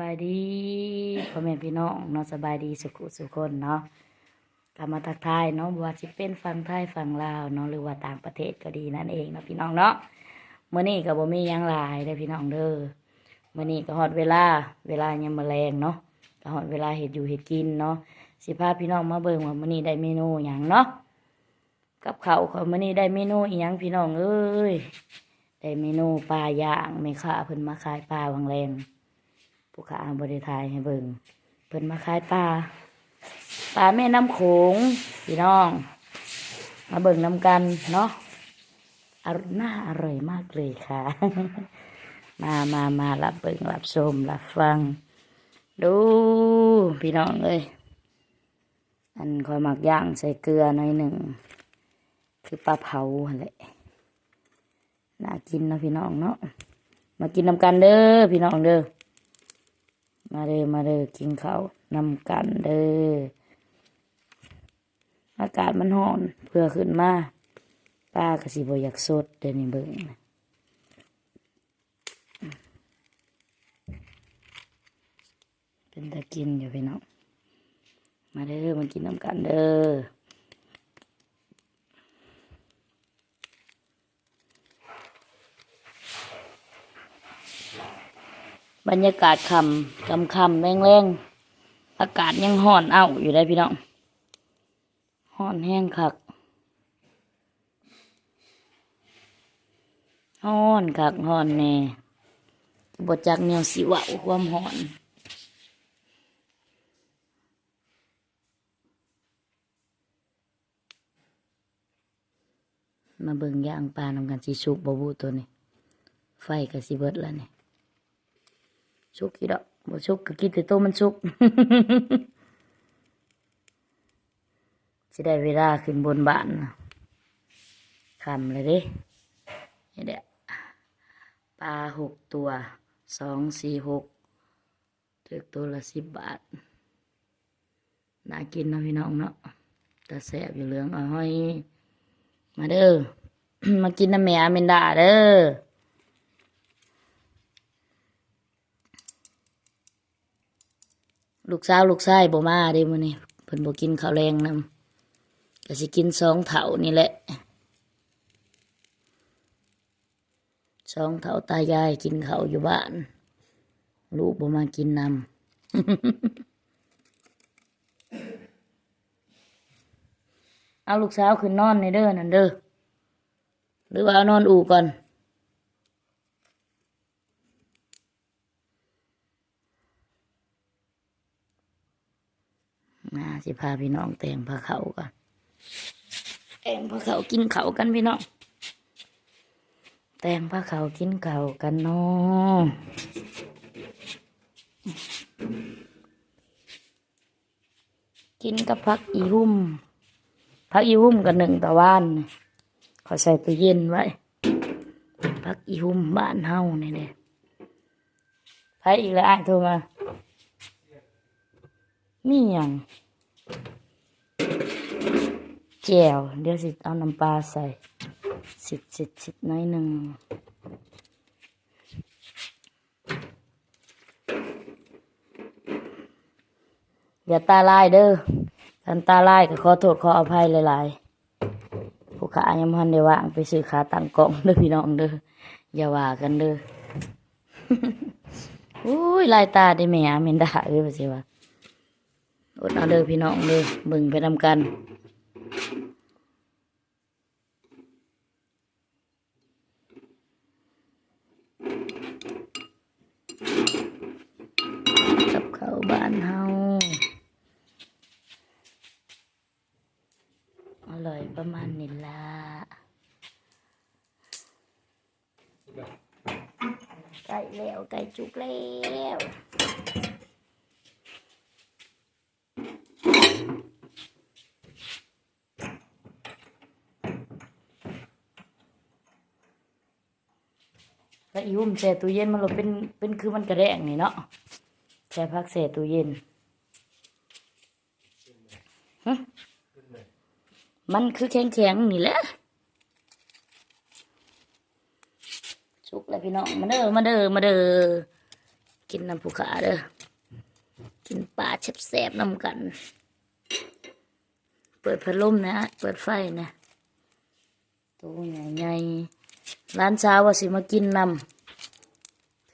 บายดีพ่อแม่พี่น้องเนาะสบายดีสุขสุขคนเนาะกลับมาทักทายเนาะว่าสิเป็นฝั่งไทยฝั่งลาวเนาะหรือว่าต่างประเทศก็ดีนั่นเองเนาะพี่น้องเนาะเมื้อนี้ก็บ่มียังหลายเด้พี่น้องเด้อเมื้อนี้ก็ฮอดเวลาเวลายามมื้อแลงเนาะก็ฮอดเวลาเฮ็ดอยู่เฮ็ดกินเนาะสิพาพี่น้องมาเบิ่งว่าเมื้อนี้ได้เมนูหยังเนาะกับเขาของมื้อนี้ได้เมนูอีหยังพี่น้องเอ้ยได้เมนูปลาย่างแม่ค้าเพิ่นมาขายปลาวังแรง ผู้ค้าบริทายให้เบิ่งเพิ่นมาขายปลาปลาแม่น้ำโขงพี่น้อง มาเบิ่งน้ำกันเนาะอร่อยน่าอร่อยมากเลยค่ะ มามามารับเบิ่งรับชมรับฟัง ดู พี่น้องเอ้ยอันคอยหมักย่างใส่เกลือหน่อยหนึ่ง คือปลาเผาหั่นแหละน่ากินนะพี่น้องเนาะมากินน้ำกันเด้อพี่น้องเด้อ มาเด้อมาเด้อกินข้าวนำกันเด้ออากาศมันห้อนเพื่อขึ้นมาป้าก็สิบ่อยากสดเดี๋ยวนี้เบิ่งนเป็นตะกินอยู่พี่น้องมาเด้อมากินน้ำกันเด้อ บรรยากาศคำคำคำแรงแรงอากาศยังห่อนเอาอยู่ได้พี่น้องห่อนแห้งคักห่อนคักห่อนแน่บดจากแนวสิวะความห่อนมาเบิ่งย่างปลานำกันสิชุกบบูตัวนี้ ไฟก็สิเบิดแล้วเนี่ย ชุกกี่ดอกบ่ชุกก็กินแต่โตมันชุกจะได้เวลาขึ้นบนบ้านน่ะคำเลยด้นี่แหละปลาหกตัวสองสี่หกถึกตัวละสิบบาท น่ากินเนาะพี่น้องเนาะแต่แสบอยู่เหลืองอ้อย มาเด้อ มากินน้ำแม่อเมนดาเด้อ ลูกสาวลูกชายบ่มาเด้มื้อนี้เพิ่นบ่กินข้าวแรงนำก็สิกินสองเถานี่แหละสองเถาตายายกินข้าวอยู่บ้าน ลูกบ่มากินนำเอาลูกสาวขึ้นนอนในเด้อนั่นเด้อหรือว่าเอานอนอู่ก่อน มาสิพาพี่น้องแต่งผ้าเขาก่อนแต่งผ้าเขากินเขากันพี่น้องแต่งผ้าเขากินเขากันเนาะกินกับพักอีหุ่มพักอีหุ่มกับหนึ่งตะวันขาใส่ตู้เย็นไว้พักอีหุ่มบ้านเฮาเนี่ยเลยไผอีกแล้วอ้โทรมามีหยัง แจ่วเดี๋ยวสิเอาน้ำปลาใส่สิดสิดสิดน้อยหนึ่งอย่าตาลายเด้อคันตาลายก็ขอโทษขออภัยหลายๆ ผู้ขายังพันได้ว่างไปซื้อขาตั้งกล่องเด้อพี่น้องเด้ออย่าว่ากันเด้ออุ้ยลายตาได้แม่เมนดาเอ้ยว่าสิว่า ดเอาเด้อพี่น้องเด้อเบิ่งไปทำกันกับเข้าบ้านเฮาอร่อยประมาณนี้ละใกล้แล้วใกล้จุกแล้ว อีหุ่มแช่ตู้เย็นมันลเป็นเป็นคือมันกระแดงนี่เนาะแช่พักแช่ตู้เย็นฮมันคือแข็งแข็งนี่แหละสุกแล้วพี่น้องมาเด้อมาเด้อมาเด้อกินน้ำผูขาเด้อกินปลาแซ่บๆน้ำกัน เปิดพัดลมนะ เปิดไฟนะตัวใหญ่ๆร้านเช้าว่าสิมากินนำ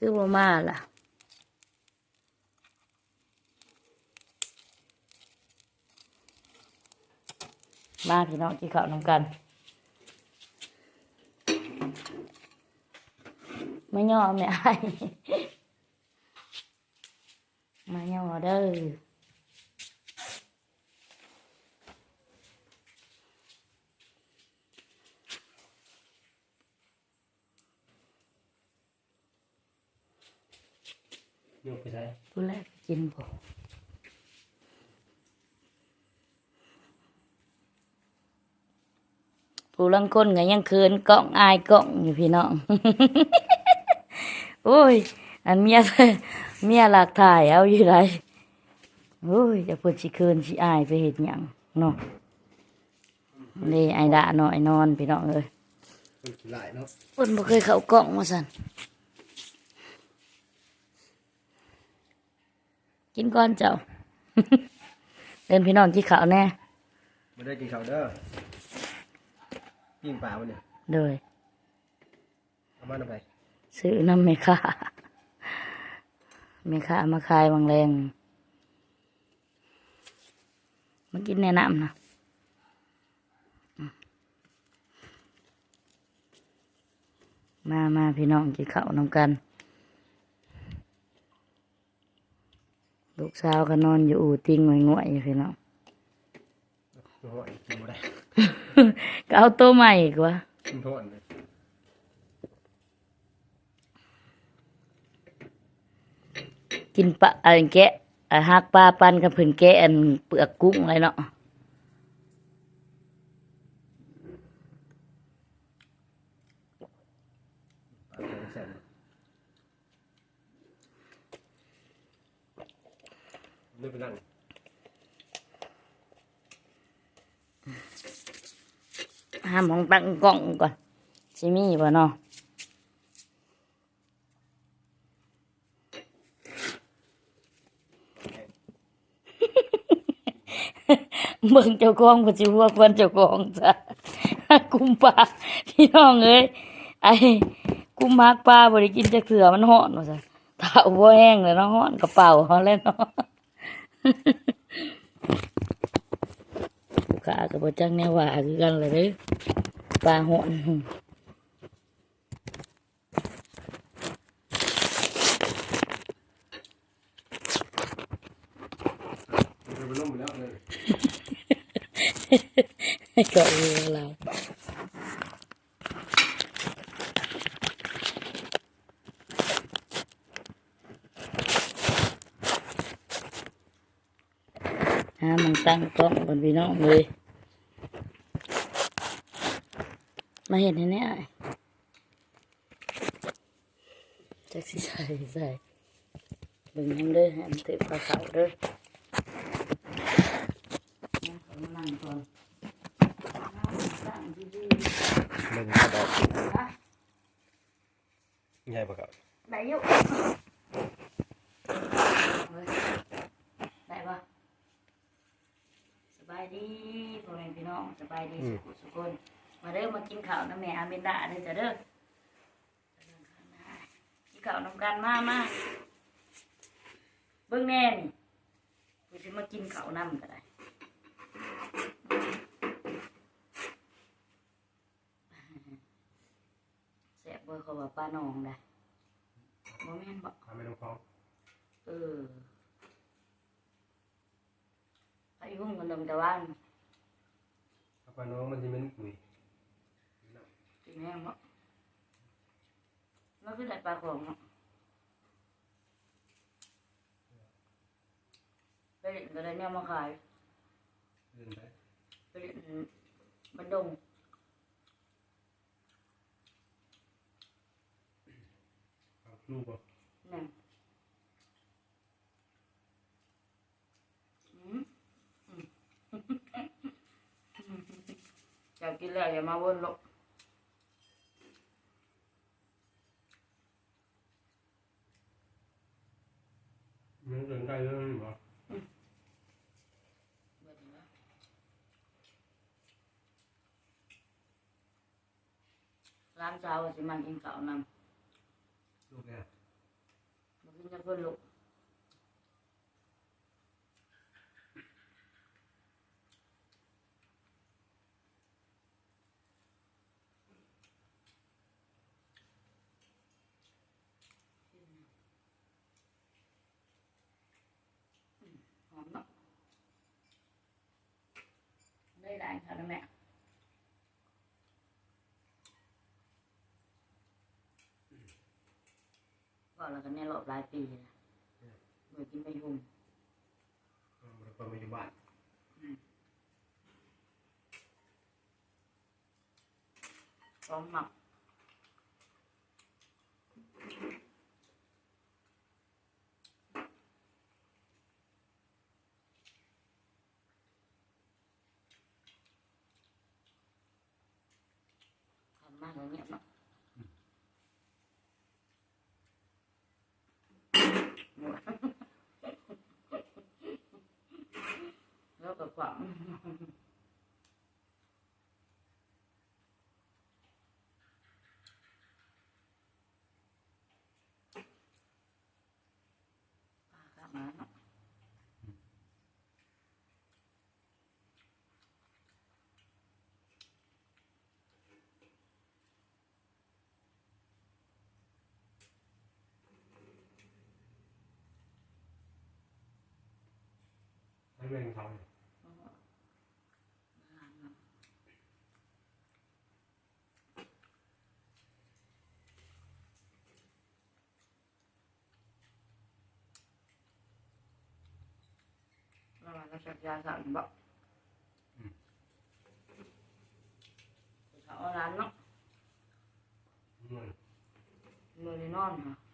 คือบ่มาล่ะมาพี่น้องกินข้าวนำกันไม่ย่อไม่ไอายมาย่อเด้อ ยกไปใส่ผู้แรกกินบ่ผู้ลังคนก็ยังเคินกล้องอายกล้องอยู่พี่น้อง โอ้ย อันเมียเมียหลักถ่ายเอาอยู่ไรโอ้ยจะเพิ่นสิเคินสิอายไปเฮ็ดหยังเนาะนี่ไอ้ดาหน่อยนอนพี่น้องเอ้ยคนขี้หลายเนาะเพิ่นบ่เคยเข้ากล้องมาสั่น กินก่อนเจ้า เดินพี่น้องกินข้าวแน่ไม่ได้กินข้าวเด้อปิ้งปลาวันเนี่ยโดยเอามาหน่อยไปซื้อน้ำเมค่าเมค่ามาขายบางแรงมากินแนะนำนะอืมมามาพี่น้องกินข้าวนำกัน ลูกสาวก็นอนอยู่อู่ติงง่วยๆอยู่พี่น้องโอ้ยกินบ่ได้ก็เอาตัวใหม่อีกว่ากินโทษเลยกินปลาอันแกะอันหักปลาปันกับเพิ่นแกะอันเปลือกกุ้งอะไรเนาะ ปลาแข็งแซ่บ ไม่เป็นไรห้ามของตั้งกล้องก่อนสิมีบ่เนาะเบิ่งเจ้าของปัจจุบันควรเจ้าของจ้ะกุมปลาพี่น้องเอ้ยไอ้กุมมักปลาบ่ได้กินจักเถื่อมันฮ้อนว่าซั่นถ้าบ่แห้งเลยเนาะฮ้อนกระเป๋าเฮาแล้วเนาะ ลูกค้าก็บ่จักแนวว่าคือกันเลยเด้อปลาฮ้อนมันเป็นลมไปแล้วเลยก็เออเราหามัน ตั้งกล้องบนพี่น้องเลยมาเห็นให้แน่อ้ายจักสิใส่ใส่เบิ่งยังเด้อให้มันเตะปลาเขาเด้อนั่งก่อนมานั่งก่อนตั้งดีๆมันก็ดอกฮะใหญ่ปะครับได้อยู่ได้ปะสบาย ดีพ่อแม่พี่น้องสบายดีสุขสุขคนมาเด้อมากินข้าวน้ำแม่อาเมนดาเด้อจ้ะเด้อกินข้าวน้ำกันมามาเบิ่งแน่นี่กูจะมากินข้าวน้ำก็ได้แซ่บเบอร์เขาว่าป้าน้องได้บ่แม่นบ่ทำไม่ต้องฟ้องเออ ไปหุ้มกันลงแต่ว่านเอาปลาน้องมันจะเป็นกุยกินแห้งเนาะแล้วคือได้ปลาของเนาะไปเล่นก็ได้เนี่ยมาขายเดินไปไปเล่นบันดงเอาลูกบ่นั่น อยากกินแล้วอย่ามาวนหรอกมันถึงใกล้แล้วนี่หรอร้านเช้าสิมันกินเก่านำลูกเนี่ยมันกินจะเพิ่นลูก แล้วกันในรอบหลายปีนะเมื่อกินไปยุ่งเราก็มาอยู่บ้านพร้อมหมักทำมากเลยเนี่ยเนาะหมดแล้ว ก็ความปลากลับมาเนาะให้แม่งเขาเนี่ย แล้วมัน ก็สักยาสั่นบอกเขาเอาร้านเนาะเงินมือนี่นอนค่ะ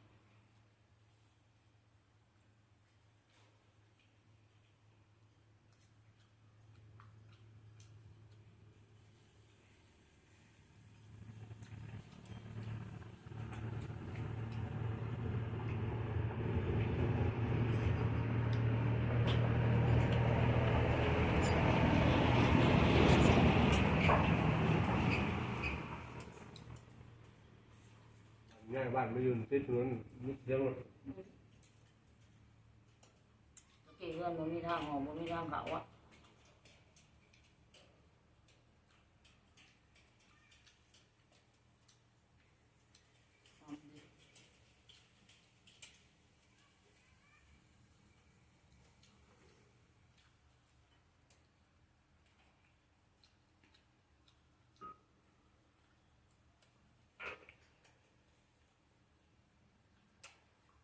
บ้านไม่ยืนที่ถนนเดียวตะกี้เพื่อนมันมีทางออกมันมีทางเขาอะ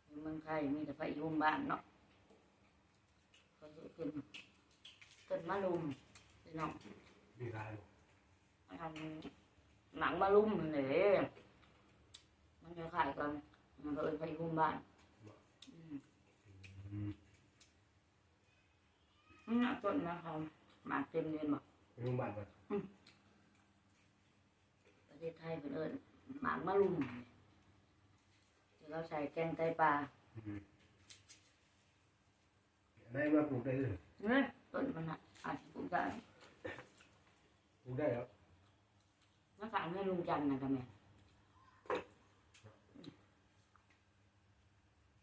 อยู่ เมืองไทยมีแต่พระยุงบ้านเนาะเขาจะขึ้นขึ้นมาลุมพี่น้องมีรายทำหนังมาลุ่มเลยมันจะขายกันมันก็เลยไปคุมบ้านอืมอืมนี่นะต้นนะครับหมากเต็มเลยบอกไปโรงพยาบาลก่อนประเทศไทยเป็นเอิญหมากมาลุ่มที่ เขาใส่แกงไตปลาอืมได้มาปลูกได้เลยเนี่ยต้นมันน่ะอาจจะปลูกได้ปลูกได้แล้วนักการไม่ลุงจันทร์นะกับแม่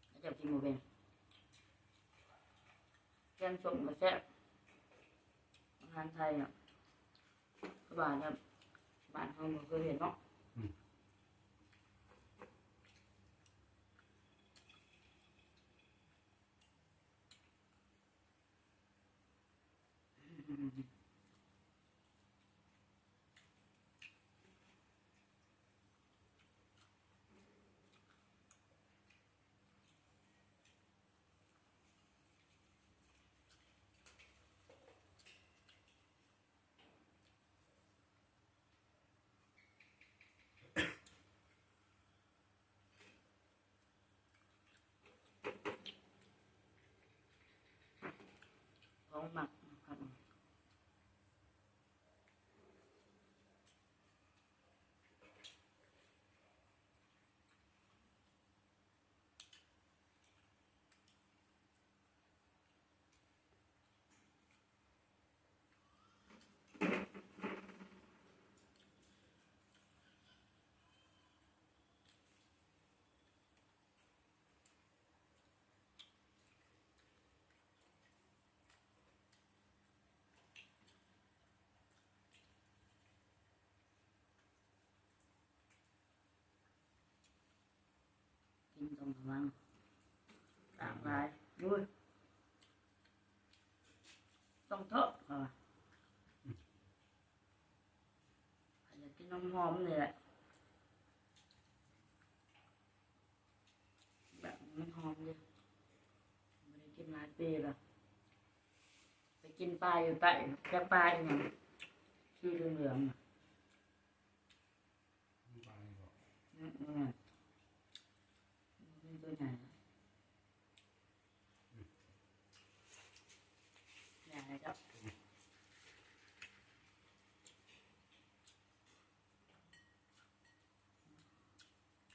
แล้วจะกินหมูเป็นแกงส้มก็แซ่บอาหารไทยอะก็บ้านเนี่ยบ้านเขาบ่เคยเห็นเนาะ ขอ งหมักครับระวังต่างหลายดูต้องเถอะค่ะอยากกิ นน้ำหอมเลยแหละแบบมันหอมเลยไม่ได้กินหลายปีแล้วไปกินปลาอยู่ใต้จะอย่างชื่อเหลืองๆน่ะมีปลาอะไรบอกอืมอืมเป็นตัวไหนใหญ่ครับ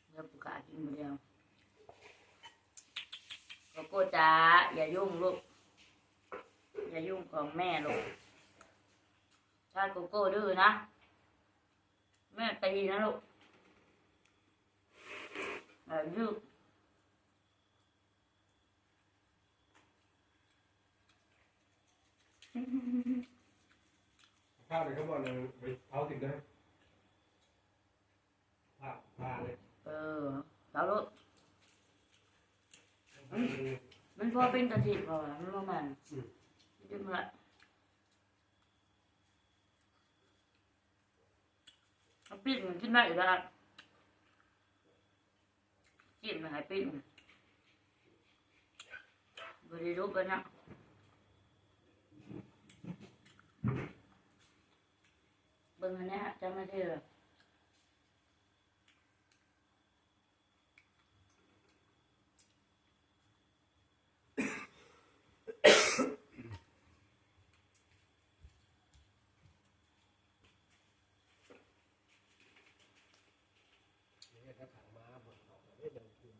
เลือกปุกากินนเดียวโกโก้จ๋าอย่ายุ่งลูก อย่ายุ่งของแม่ลูกถ้าโกโก้ดื้อนะ แม่ตีนะลูก Là nước ข้าวเลยเขาบอกเลยไปเผาติดได้ผ้าผ้าเลย Ờ, đó luôn Mình vô bên tà thịt vào là nó mà Ừ. Nhưng lại Nó biết mình trên này ra Chuyện mà hãy biết Vừa đi đốt bên ạ Bưng hình nè, cho nó theo rồi เนี่ยถ้าขังม้าหมดเขาไม่เดินคืน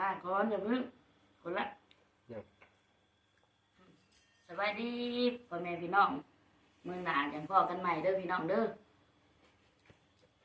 มาก่อนอย่าเพึ่งคนละเนี่ยสบายดีพ่อแม่พี่น้อง มือหนาอย่างพ่อกันใหม่เด้อพี่น้องเด้อ